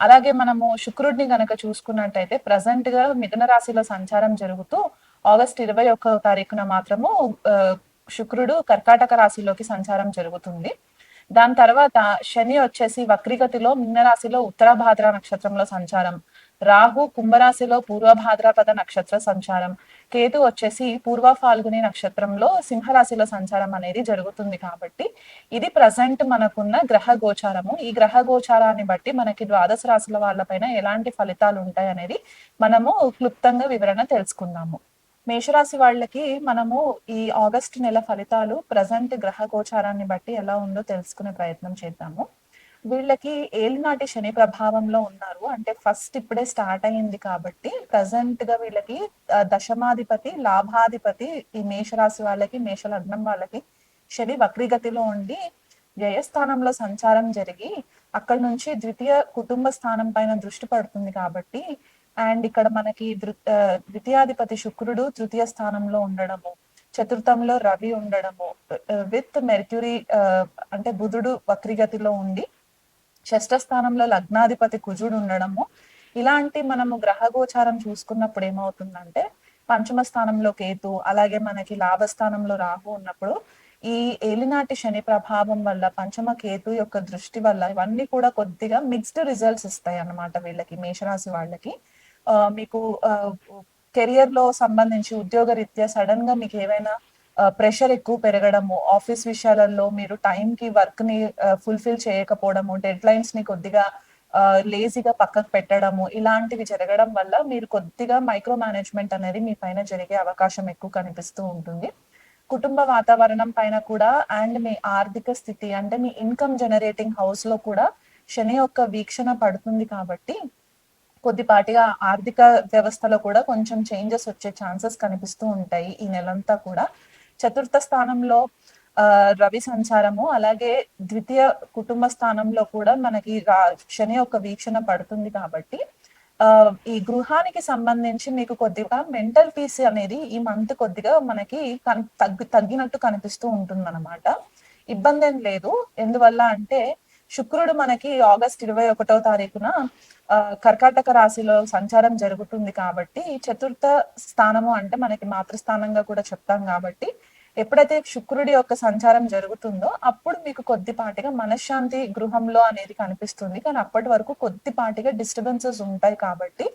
అలాగే మనము శుక్రుడిని గనక చూసుకున్నట్టయితే ప్రజెంట్గా మిథున రాశిలో సంచారం జరుగుతూ ఆగస్ట్ ఇరవై ఒక్క తారీఖున మాత్రము శుక్రుడు కర్కాటక రాశిలోకి సంచారం జరుగుతుంది. దాని తర్వాత శని వచ్చేసి వక్రిగతిలో మిథున రాశిలో ఉత్తరాభాద్ర నక్షత్రంలో సంచారం రాహు కుంభరాశిలో పూర్వభాద్రపద నక్షత్ర సంచారం. కేతు వచ్చేసి పూర్వ ఫాల్గుని నక్షత్రంలో సింహరాశిలో సంచారం అనేది జరుగుతుంది కాబట్టి ఇది ప్రజెంట్ మనకున్న గ్రహ గోచారము. ఈ గ్రహ గోచారాన్ని బట్టి మనకి ద్వాదశ రాశుల వాళ్ళపైన ఎలాంటి ఫలితాలు ఉంటాయి అనేది మనము క్లుప్తంగా వివరణ తెలుసుకుందాము. మేషరాశి వాళ్ళకి మనము ఈ ఆగస్ట్ నెల ఫలితాలు ప్రజెంట్ గ్రహ గోచారాన్ని బట్టి ఎలా ఉందో తెలుసుకునే ప్రయత్నం చేద్దాము. వీళ్ళకి ఏలినాటి శని ప్రభావంలో ఉన్నారు. అంటే ఫస్ట్ ఇప్పుడే స్టార్ట్ అయింది కాబట్టి ప్రజెంట్గా వీళ్ళకి దశమాధిపతి లాభాధిపతి ఈ మేషరాశి వాళ్ళకి మేష లగ్నం వాళ్ళకి శని వక్రిగతిలో ఉండి వ్యయస్థానంలో సంచారం జరిగి అక్కడ నుంచి ద్వితీయ కుటుంబ స్థానం పైన దృష్టి పడుతుంది కాబట్టి అండ్ ఇక్కడ మనకి ద్వితీయాధిపతి శుక్రుడు తృతీయ స్థానంలో ఉండడము చతుర్థంలో రవి ఉండడము విత్ మెర్క్యూరీ అంటే బుధుడు వక్రిగతిలో ఉండి షష్ఠ స్థానంలో లగ్నాధిపతి కుజుడు ఉండడము ఇలాంటి మనము గ్రహ గోచారం చూసుకున్నప్పుడు ఏమవుతుందంటే పంచమ స్థానంలో కేతు అలాగే మనకి లాభస్థానంలో రాహు ఉన్నప్పుడు ఈ ఏలినాటి శని ప్రభావం వల్ల పంచమ కేతు యొక్క దృష్టి వల్ల ఇవన్నీ కూడా కొద్దిగా మిక్స్డ్ రిజల్ట్స్ ఇస్తాయి అన్నమాట వీళ్ళకి మేషరాశి వాళ్ళకి. ఆ, మీకు కెరియర్లో సంబంధించి ఉద్యోగ రీత్యా సడన్గా మీకు ఏవైనా ప్రెషర్ ఎక్కువ పెరగడము ఆఫీస్ విషయాలలో మీరు టైం కి వర్క్ని ఫుల్ఫిల్ చేయకపోవడము డెడ్ లైన్స్ని కొద్దిగా లేజీగా పక్కకు పెట్టడము ఇలాంటివి జరగడం వల్ల మీరు కొద్దిగా మైక్రో మేనేజ్మెంట్ అనేది మీ పైన జరిగే అవకాశం ఎక్కువ కనిపిస్తూ ఉంటుంది. కుటుంబ వాతావరణం పైన కూడా అండ్ మీ ఆర్థిక స్థితి అంటే మీ ఇన్కమ్ జనరేటింగ్ హౌస్లో కూడా శని యొక్క వీక్షణ పడుతుంది కాబట్టి కొద్దిపాటిగా ఆర్థిక వ్యవస్థలో కూడా కొంచెం చేంజెస్ వచ్చే ఛాన్సెస్ కనిపిస్తూ ఉంటాయి ఈ నెలంతా కూడా. చతుర్థ స్థానంలో ఆ, రవి సంచారము అలాగే ద్వితీయ కుటుంబ స్థానంలో కూడా మనకి శని యొక్క వీక్షణ పడుతుంది కాబట్టి ఆ, ఈ గృహానికి సంబంధించి మీకు కొద్దిగా మెంటల్ పీస్ అనేది ఈ మంత్ కొద్దిగా మనకి తగ్గి తగ్గినట్టు కనిపిస్తూ ఉంటుంది ఇబ్బంది ఏం లేదు. ఎందువల్ల అంటే శుక్రుడు మనకి ఆగస్ట్ ఇరవై ఒకటో తారీఖున ఆ, కర్కాటక రాశిలో సంచారం జరుగుతుంది కాబట్టి చతుర్థ స్థానము అంటే మనకి మాతృస్థానంగా కూడా చెప్తాం కాబట్టి ఎప్పుడైతే శుక్రుడి యొక్క సంచారం జరుగుతుందో అప్పుడు మీకు కొద్దిపాటిగా మనశ్శాంతి గృహంలో అనేది కనిపిస్తుంది. కానీ అప్పటి వరకు కొద్దిపాటిగా డిస్టర్బెన్సెస్ ఉంటాయి కాబట్టి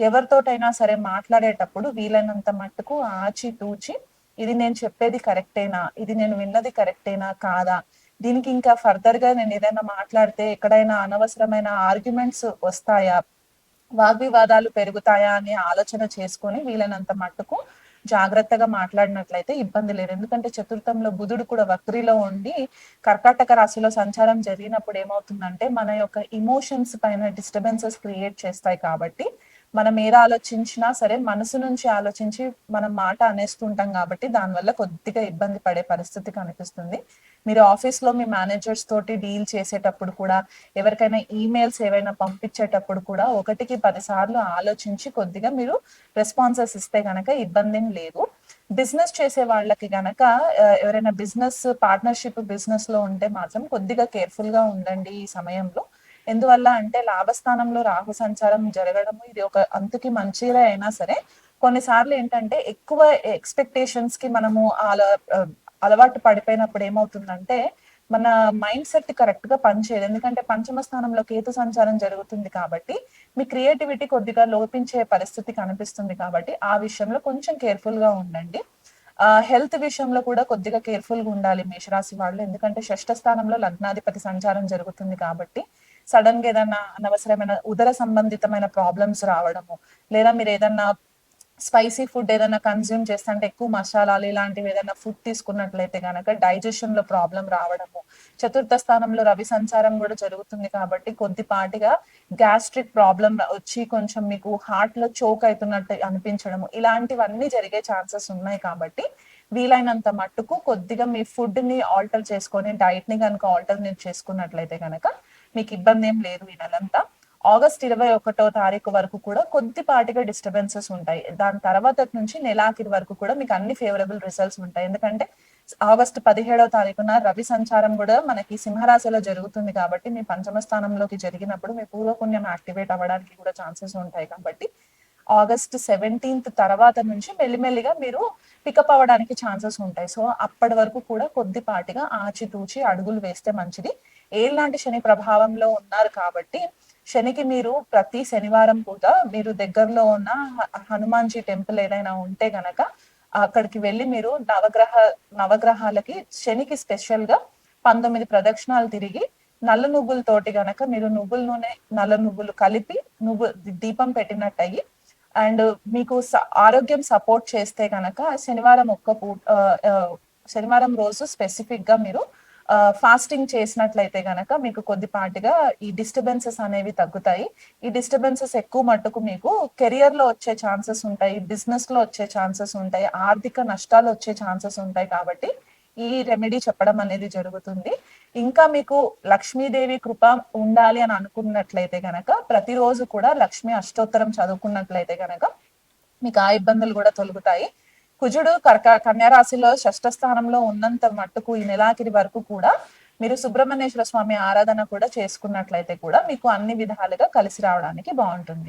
ఎవరితోటైనా సరే మాట్లాడేటప్పుడు వీలైనంత మట్టుకు ఆచి తూచి ఇది నేను చెప్పేది కరెక్టేనా ఇది నేను విన్నది కరెక్టేనా కాదా? దీనికి ఇంకా ఫర్దర్గా నేను ఏదైనా మాట్లాడితే ఎక్కడైనా అనవసరమైన ఆర్గ్యుమెంట్స్ వస్తాయా? వాగ్వివాదాలు పెరుగుతాయా అని ఆలోచన చేసుకొని వీలైనంత మట్టుకు జాగ్రత్తగా మాట్లాడినట్లయితే ఇబ్బంది లేదు. ఎందుకంటే చతుర్థంలో బుధుడు కూడా వక్రిలో ఉండి కర్కాటక రాశిలో సంచారం జరిగినప్పుడు ఏమవుతుందంటే మన యొక్క ఇమోషన్స్ పైన డిస్టర్బెన్సెస్ క్రియేట్ చేస్తాయి కాబట్టి మనం ఏది ఆలోచించినా సరే మనసు నుంచి ఆలోచించి మనం మాట అనేస్తుంటాం కాబట్టి దానివల్ల కొద్దిగా ఇబ్బంది పడే పరిస్థితి కనిపిస్తుంది. మీరు ఆఫీస్లో మీ మేనేజర్స్ తోటి డీల్ చేసేటప్పుడు కూడా ఎవరికైనా ఈమెయిల్స్ ఏవైనా పంపించేటప్పుడు కూడా ఒకటికి పది సార్లు ఆలోచించి కొద్దిగా మీరు రెస్పాన్సెస్ ఇస్తే గనక ఇబ్బంది లేదు. బిజినెస్ చేసే వాళ్ళకి గనక ఎవరైనా బిజినెస్ పార్ట్నర్షిప్ బిజినెస్లో ఉంటే మాత్రం కొద్దిగా కేర్ఫుల్గా ఉండండి ఈ సమయంలో. ఎందువల్ల అంటే లాభస్థానంలో రాహు సంచారం జరగడము ఇది ఒక అంతుకి మంచిదే అయినా సరే కొన్నిసార్లు ఏంటంటే ఎక్కువ ఎక్స్పెక్టేషన్స్కి మనము అలా అలవాటు పడిపోయినప్పుడు ఏమవుతుందంటే మన మైండ్ సెట్ కరెక్ట్గా పనిచేయదు. ఎందుకంటే పంచమ స్థానంలో కేతు సంచారం జరుగుతుంది కాబట్టి మీ క్రియేటివిటీ కొద్దిగా లోపించే పరిస్థితి కనిపిస్తుంది కాబట్టి ఆ విషయంలో కొంచెం కేర్ఫుల్గా ఉండండి హెల్త్ విషయంలో కూడా కొద్దిగా కేర్ఫుల్గా ఉండాలి మేషరాశి వాళ్ళు. ఎందుకంటే షష్ఠ స్థానంలో లగ్నాధిపతి సంచారం జరుగుతుంది కాబట్టి సడన్గా ఏదైనా అనవసరమైన ఉదర సంబంధితమైన ప్రాబ్లమ్స్ రావడము లేదా మీరు ఏదన్నా స్పైసీ ఫుడ్ ఏదైనా కన్జ్యూమ్ చేస్తుంటే ఎక్కువ మసాలాలు ఇలాంటివి ఏదైనా ఫుడ్ తీసుకున్నట్లయితే కనుక డైజెషన్లో ప్రాబ్లం రావడము. చతుర్థ స్థానంలో రవి సంచారం కూడా జరుగుతుంది కాబట్టి కొద్దిపాటిగా గ్యాస్ట్రిక్ ప్రాబ్లం వచ్చి కొంచెం మీకు హార్ట్లో చోక్ అవుతున్నట్టు అనిపించడము. ఇలాంటివన్నీ జరిగే ఛాన్సెస్ ఉన్నాయి కాబట్టి వీలైనంత మట్టుకు కొద్దిగా మీ ఫుడ్ని ఆల్టర్ చేసుకొని డైట్ని కనుక ఆల్టర్ చేసుకున్నట్లయితే కనుక మీకు ఇబ్బంది ఏం లేదు ఈ నెలంతా. ఆగస్ట్ ఇరవై ఒకటో తారీఖు వరకు కూడా కొద్దిపాటిగా డిస్టర్బెన్సెస్ ఉంటాయి. దాని తర్వాత నుంచి నెలాఖరి వరకు కూడా మీకు అన్ని ఫేవరబుల్ రిజల్ట్స్ ఉంటాయి. ఎందుకంటే ఆగస్ట్ పదిహేడవ తారీఖున రవి సంచారం కూడా మనకి సింహరాశిలో జరుగుతుంది కాబట్టి మీ పంచమ స్థానంలోకి జరిగినప్పుడు మీ పూర్వపుణ్యం యాక్టివేట్ అవ్వడానికి కూడా ఛాన్సెస్ ఉంటాయి కాబట్టి ఆగస్ట్ సెవెంటీన్త్ తర్వాత నుంచి మెల్లిమెల్లిగా మీరు పికప్ అవ్వడానికి ఛాన్సెస్ ఉంటాయి. సో అప్పటి వరకు కూడా కొద్దిపాటిగా ఆచితూచి అడుగులు వేస్తే మంచిది. ఏలాంటి శని ప్రభావంలో ఉన్నారు కాబట్టి శనికి మీరు ప్రతి శనివారం కూడా మీరు దగ్గరలో ఉన్న హ- హనుమాన్జీ టెంపుల్ ఏదైనా ఉంటే గనక అక్కడికి వెళ్ళి మీరు నవగ్రహ నవగ్రహాలకి శనికి స్పెషల్గా పంతొమ్మిది ప్రదక్షిణాలు తిరిగి నల్ల నువ్వులతోటి గనక మీరు నువ్వుల నూనె నల్ల నువ్వులు కలిపి నువ్వు దీపం పెట్టినట్టు అయ్యి అండ్ మీకు ఆరోగ్యం సపోర్ట్ చేస్తే గనక శనివారం ఒక్క పూ శనివారం రోజు స్పెసిఫిక్గా మీరు ఫాస్టింగ్ చేసినట్లయితే గనక మీకు కొద్దిపాటిగా ఈ డిస్టర్బెన్సెస్ అనేవి తగ్గుతాయి. ఈ డిస్టర్బెన్సెస్ ఎక్కువ మట్టుకు మీకు కెరియర్లో వచ్చే ఛాన్సెస్ ఉంటాయి బిజినెస్లో వచ్చే ఛాన్సెస్ ఉంటాయి ఆర్థిక నష్టాలు వచ్చే ఛాన్సెస్ ఉంటాయి కాబట్టి ఈ రెమెడీ చెప్పడం అనేది జరుగుతుంది. ఇంకా మీకు లక్ష్మీదేవి కృప ఉండాలి అని అనుకున్నట్లయితే గనక ప్రతిరోజు కూడా లక్ష్మీ అష్టోత్తరం చదువుకున్నట్లయితే గనక మీకు ఆ ఇబ్బందులు కూడా తొలుగుతాయి. కుజుడు కర్క కన్యారాశిలో షష్ఠ స్థానంలో ఉన్నంత మట్టుకు ఈ నెలాఖరి వరకు కూడా మీరు సుబ్రహ్మణ్యేశ్వర స్వామి ఆరాధన కూడా చేసుకున్నట్లయితే కూడా మీకు అన్ని విధాలుగా కలిసి రావడానికి బాగుంటుంది.